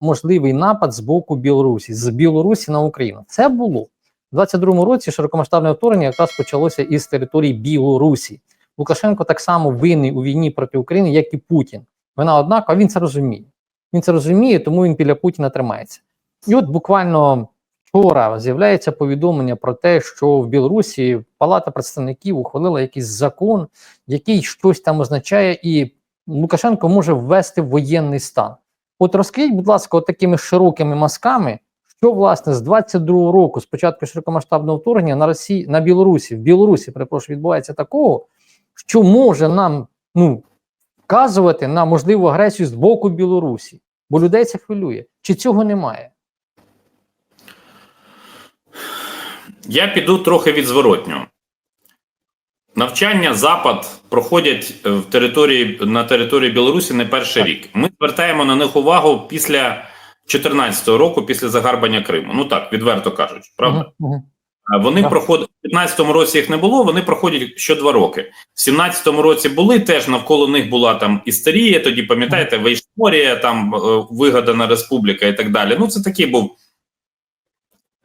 можливий напад з боку Білорусі, з Білорусі на Україну. Це було у 22-му році. Широкомасштабне вторгнення якраз почалося із території Білорусі. Лукашенко так само винний у війні проти України, як і Путін. Вона однакова, він це розуміє. Він це розуміє, тому він біля Путіна тримається. І от буквально вчора з'являється повідомлення про те, що в Білорусі Палата представників ухвалила якийсь закон, який щось там означає, і Лукашенко може ввести воєнний стан. От розкажіть, будь ласка, от такими широкими мазками, що власне з 22-го року, з початку широкомасштабного вторгнення на Росії на Білорусі, в Білорусі, перепрошую, відбувається такого, що може нам ну вказувати на можливу агресію з боку Білорусі, бо людей це хвилює. Чи цього немає? Я піду трохи від зворотнього. Навчання Запад проходять е, в території на території Білорусі не перший рік. Ми звертаємо на них увагу після 2014 року, після загарбання Криму. Ну так, відверто кажучи, правда? Мгм. Вони Так. проходять в 15-му році їх не було. Вони проходять що два роки. В 17-му році були теж навколо них була там істерія. Тоді пам'ятаєте, Вейшморія, там е, вигадана республіка і так далі. Ну це такий був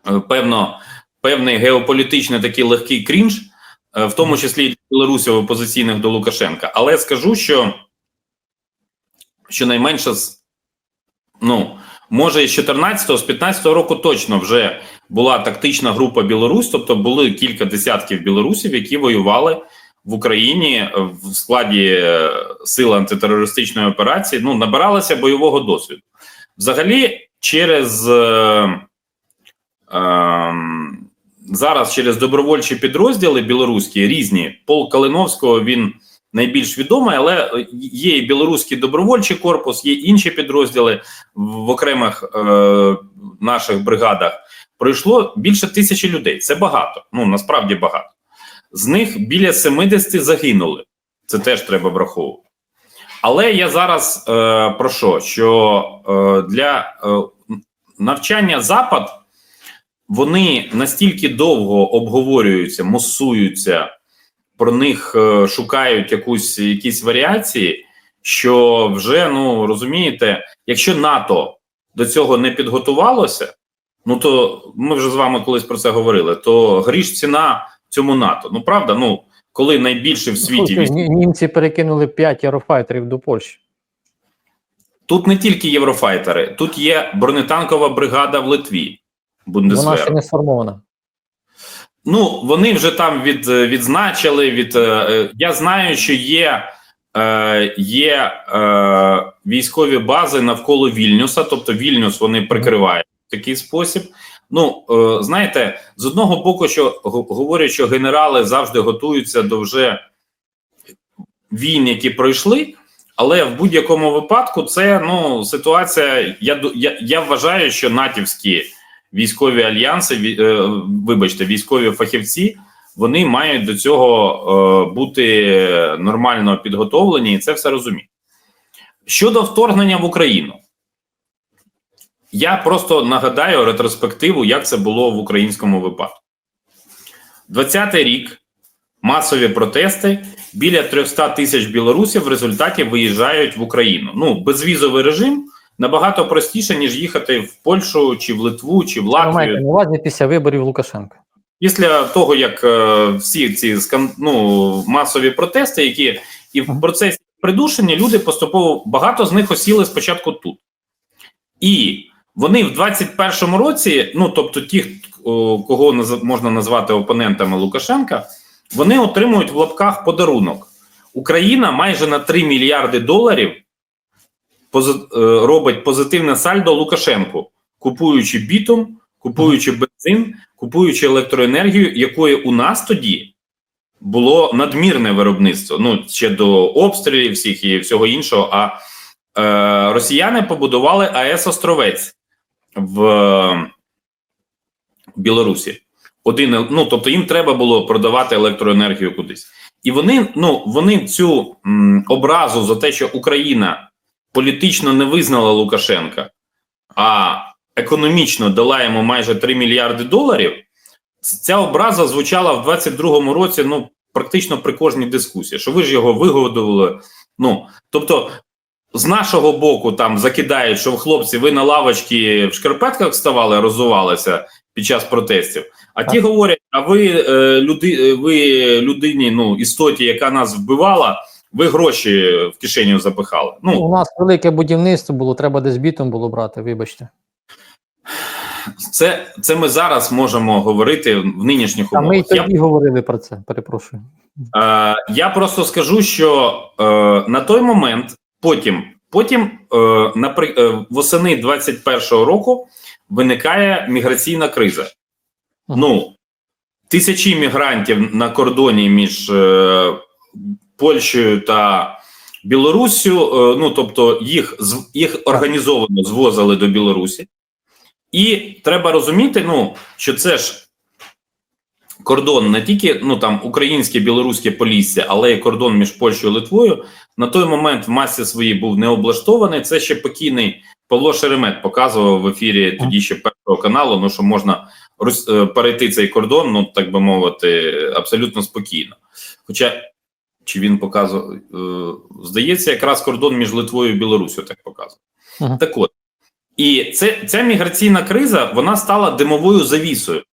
е, певно певний геополітичний такий легкий крінж, е, в тому числі і для білорусів опозиційних до Лукашенка. Але скажу, що щонайменше з ну може з 14-го, з 15-го року точно вже була тактична група Білорусь, тобто були кілька десятків білорусів, які воювали в Україні в складі е, сил антитерористичної операції. Ну набиралися бойового досвіду. Взагалі, через е, е, зараз через добровольчі підрозділи білоруські різні. Пол Калиновського він найбільш відомий, але є і білоруський добровольчий корпус, є інші підрозділи в окремих е, наших бригадах. Пройшло більше тисячі людей. Це багато. Ну насправді багато. З них біля 70 загинули. Це теж треба враховувати. Але я зараз е, про що? Що е, для е, навчання Запад вони настільки довго обговорюються, мусуються, про них е, шукають якусь якісь варіації, що вже ну розумієте, якщо НАТО до цього не підготувалося, ну то ми вже з вами колись про це говорили. То гріш ціна цьому НАТО. Ну правда, ну коли найбільше в світі Слухайте, ні- німці перекинули 5 аерофайтерів до Польщі. Тут не тільки єврофайтери, тут є бронетанкова бригада в Литві. Вона ще не сформована. Ну вони вже там від, відзначили. Від е, е, я знаю, що є, е, є е, військові бази навколо Вільнюса, тобто Вільнюс вони прикривають в такий спосіб. Ну е, знаєте, з одного боку, що го- говорять, що генерали завжди готуються до вже війн, які пройшли. Але в будь-якому випадку це ну ситуація. Я я, я вважаю, що натівські військові альянси, е, вибачте, військові фахівці, вони мають до цього е, бути нормально підготовлені, і це все розуміють. Щодо вторгнення в Україну, я просто нагадаю ретроспективу, як це було в українському випадку. 20-й рік масові протести. Біля 300 тисяч білорусів в результаті виїжджають в Україну. Ну, безвізовий режим набагато простіше, ніж їхати в Польщу, чи в Литву, чи в Ви маєте Латвію. увазі після виборів Лукашенка. Після того, як е, всі ці скан... ну, масові протести, які і в Мгм. процесі придушення люди поступово багато з них осіли спочатку тут. І вони в 21-му році, ну тобто ті, о, кого наз- можна назвати опонентами Лукашенка, вони отримують в лапках подарунок. Україна майже на 3 мільярди доларів робить позитивне сальдо Лукашенку, купуючи бітум, купуючи бензин, купуючи електроенергію, якої у нас тоді було надмірне виробництво. Ну ще до обстрілів всіх і всього іншого. А е, росіяни побудували АЕС Островець в е, Білорусі. Один, ну тобто їм треба було продавати електроенергію кудись, і вони ну вони цю м, образу за те, що Україна політично не визнала Лукашенка, а економічно дала йому майже 3 мільярди доларів. Ця образа звучала в 22-му році. Ну практично при кожній дискусії, що ви ж його вигодували. Ну тобто, з нашого боку там закидають, що хлопці, ви на лавочці в шкарпетках вставали, розувалися під час протестів. А ті говорять: а ви е, люди, е, ви людині, ну істоті, яка нас вбивала, ви гроші в кишеню запихали. У Ну нас велике будівництво було, треба десь бітом було брати, вибачте. це, це ми зараз можемо говорити в нинішніх А ми умовах. Я говорили про це, перепрошую. Е, я просто скажу, що е, на той момент, потім, потім е, напри, е, восени 21-го року виникає міграційна криза. Ну, тисячі мігрантів на кордоні між е, Польщею та Білоруссю, е, ну тобто їх, їх організовано звозили до Білорусі. І треба розуміти, ну, що це ж кордон не тільки ну там українське, білоруське полісся, але й кордон між Польщею і Литвою. На той момент в масі своїй був не облаштований. Це ще покійний Павло Шеремет показував в ефірі тоді ще першого каналу. Ну що можна е, перейти цей кордон, ну так би мовити, абсолютно спокійно. Хоча чи він показував, е, здається, якраз кордон між Литвою і Білорусю так показував. Ага. Так от. І це, ця міграційна криза вона стала димовою завісою.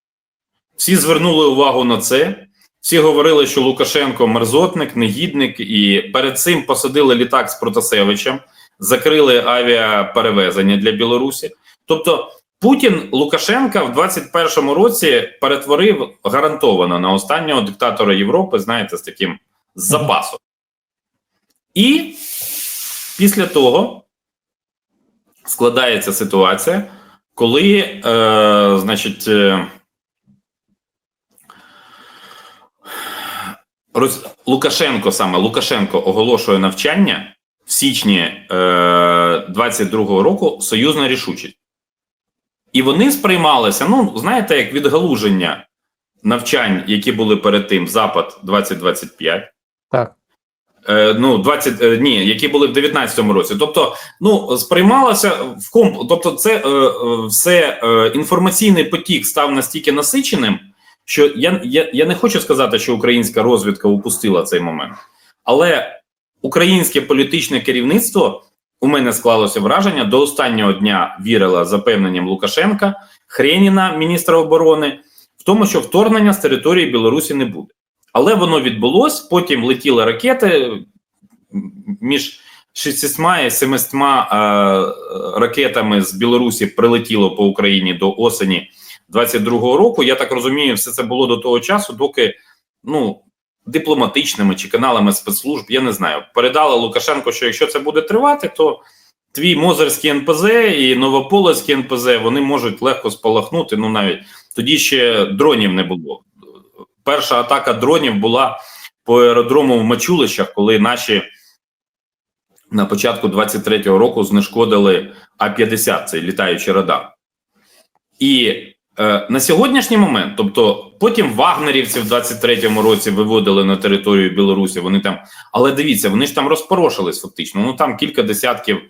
Всі звернули увагу на це. Всі говорили, що Лукашенко мерзотник, негідник, і перед цим посадили літак з Протасевичем, закрили авіаперевезення для Білорусі. Тобто Путін Лукашенка в 21-му році перетворив гарантовано на останнього диктатора Європи, знаєте, з таким з запасом. І після того складається ситуація, коли, е, значить, е, Рос... Лукашенко саме Лукашенко оголошує навчання в січні е, 22-го року союзна рішучість. І вони сприймалися, ну, знаєте, як відгалуження навчань, які були перед тим Запад 2025. Так. Е, ну, 20, е, ні, які були в 19-му році. Тобто, ну, сприймалося в комп, тобто, це е, е, все е, інформаційний потік став настільки насиченим, що я, я, я не хочу сказати, що українська розвідка упустила цей момент, але українське політичне керівництво у мене склалося враження до останнього дня вірила запевненням Лукашенка, Хреніна, міністра оборони, в тому, що вторгнення з території Білорусі не буде. Але воно відбулось. Потім летіли ракети між 600 і 700 е, ракетами з Білорусі прилетіло по Україні до осені 22-го року. Я так розумію, все це було до того часу, доки ну дипломатичними чи каналами спецслужб, я не знаю, передала Лукашенко, що якщо це буде тривати, то твій Мозерський НПЗ і Новополоцький НПЗ вони можуть легко спалахнути. Ну навіть тоді ще дронів не було. Перша атака дронів була по аеродрому в Мачулищах, коли наші на початку 23-го року знешкодили А-50, цей літаючий радар. І е, на сьогоднішній момент, тобто потім вагнерівці в 23-му році виводили на територію Білорусі. Вони там, але дивіться, вони ж там розпорошились фактично. Ну там кілька десятків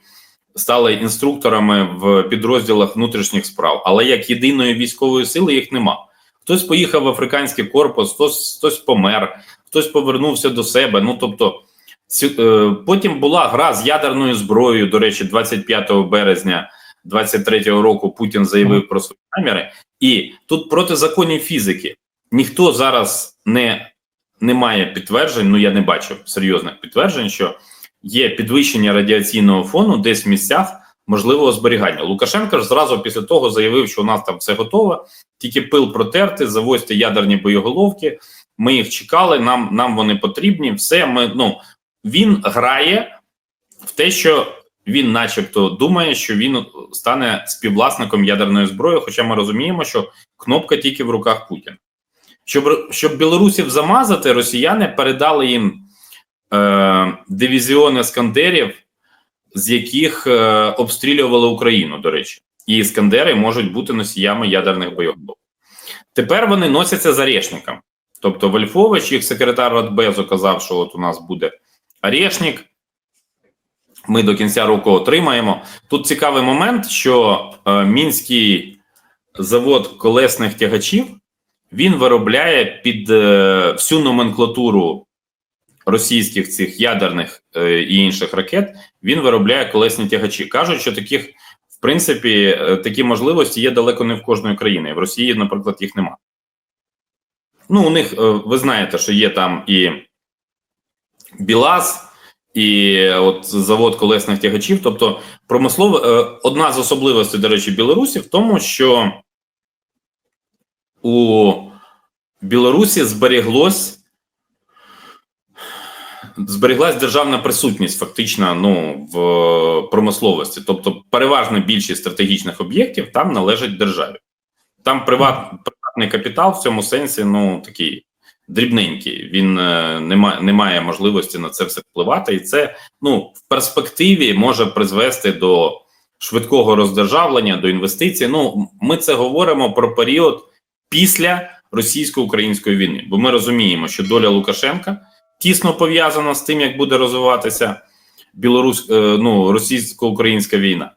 стали інструкторами в підрозділах внутрішніх справ, але як єдиної військової сили їх нема. Хтось поїхав в африканський корпус, хтось хтось помер, хтось повернувся до себе. Ну тобто, ці- е, потім була гра з ядерною зброєю. До речі, 25 березня 23-го року Путін заявив про свої наміри. І тут проти законів фізики ніхто зараз не, не має підтверджень. Ну я не бачу серйозних підтверджень, що є підвищення радіаційного фону десь в місцях можливого зберігання. Лукашенко ж зразу після того заявив, що у нас там все готове, тільки пил протерти, завозьте ядерні боєголовки. Ми їх чекали, нам, нам вони потрібні. Все ми ну він грає в те, що він, начебто, думає, що він стане співвласником ядерної зброї. Хоча ми розуміємо, що кнопка тільки в руках Путіна. Щоб щоб білорусів замазати, росіяни передали їм е, дивізіони іскандерів, з яких е, обстрілювали Україну, до речі, і іскандери можуть бути носіями ядерних боєголовок. Тепер вони носяться за Решником. Тобто Вольфович, їх секретар Радбезу, казав, що от у нас буде Орешник. Ми до кінця року отримаємо. Тут цікавий момент, що е, мінський завод колесних тягачів він виробляє під е, всю номенклатуру російських цих ядерних е, і інших ракет він виробляє колесні тягачі. Кажуть, що таких, в принципі, е, такі можливості є далеко не в кожної країни. В Росії, наприклад, їх нема. Ну, у них, е, ви знаєте, що є там і БіЛАЗ, і от завод колесних тягачів. Тобто, промислово е, одна з особливостей, до речі, Білорусі в тому, що у Білорусі зберіглось зберіглась державна присутність фактично ну, в промисловості. Тобто, переважна більшість стратегічних об'єктів там належить державі. Там приват, приватний капітал в цьому сенсі ну такий дрібненький. Він е, не, має, не має можливості на це все впливати, і це ну в перспективі може призвести до швидкого роздержавлення, до інвестицій. Ну ми це говоримо про період після російсько-української війни, бо ми розуміємо, що доля Лукашенка тісно пов'язана з тим, як буде розвиватися білорусь, е, ну російсько-українська війна.